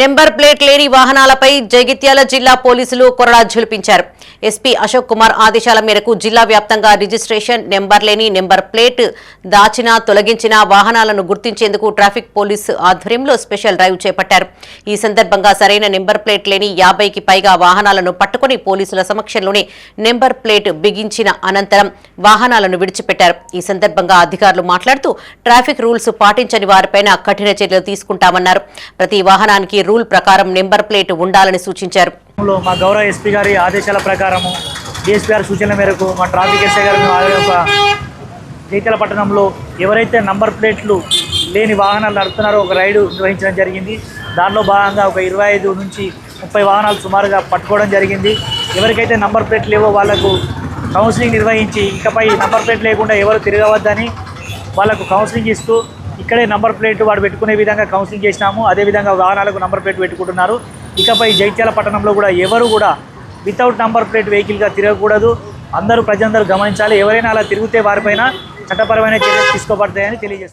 Number plate లేని వాహనాలపై జగిత్యాల జిల్లా పోలీసులు కొరడా ఝులిపించారు. ఎస్పీ అశోక్ కుమార్ ఆదేశాల మేరకు జిల్లా వ్యాప్తంగా రిజిస్ట్రేషన్ నెంబర్ లేని నెంబర్ ప్లేట్ దాచిన తొలగించిన వాహనాలను గుర్తించేందుకు ట్రాఫిక్ పోలీసు ఆధ్వర్యంలో స్పెషల్ డ్రైవ్ చేపట్టారు. ఈ సందర్భంగా సరైన నెంబర్ ప్లేట్ లేని యాభైకి పైగా వాహనాలను పట్టుకుని పోలీసుల సమక్షంలోనే నెంబర్ ప్లేట్ బిగించిన అనంతరం వాహనాలను విడిచిపెట్టారు. ఈ సందర్భంగా అధికారులు మాట్లాడుతూ ట్రాఫిక్ రూల్స్ పాటించని వారిపైన కఠిన చర్యలు తీసుకుంటామన్నారు. ప్రతి వాహనానికి రూల్ ప్రకారం నెంబర్ ప్లేట్ ఉండాలని సూచించారు. మా గౌరవ ఎస్పీ గారి ఆదేశాల ప్రకారము డిఎస్పీ గారి సూచనల మేరకు మా ట్రాఫిక్ ఎస్ఐ గారు జైతల పట్టణంలో ఎవరైతే నంబర్ ప్లేట్లు లేని వాహనాలు నడుపుతున్నారో ఒక రైడు నిర్వహించడం జరిగింది. దానిలో భాగంగా ఒక ఇరవై ఐదు నుంచి ముప్పై వాహనాలు సుమారుగా పట్టుకోవడం జరిగింది. ఎవరికైతే నంబర్ ప్లేట్ లేవో వాళ్ళకు కౌన్సిలింగ్ నిర్వహించి ఇకపై నంబర్ ప్లేట్ లేకుండా ఎవరు తిరగవద్దని వాళ్ళకు కౌన్సిలింగ్ ఇస్తూ ఇక్కడే నంబర్ ప్లేట్ వాడు పెట్టుకునే విధంగా కౌన్సిలింగ్ చేసినాము. అదేవిధంగా వాహనాలకు నంబర్ ప్లేట్ పెట్టుకుంటున్నారు. ఇకపై జైత్యాల పట్టణంలో కూడా ఎవరు కూడా వితౌట్ నంబర్ ప్లేట్ వెహికల్గా తిరగకూడదు. అందరూ ప్రజలందరూ గమనించాలి. ఎవరైనా అలా తిరిగితే వారిపైన చట్టపరమైన చర్యలు తీసుకోబడతాయని తెలియజేస్తారు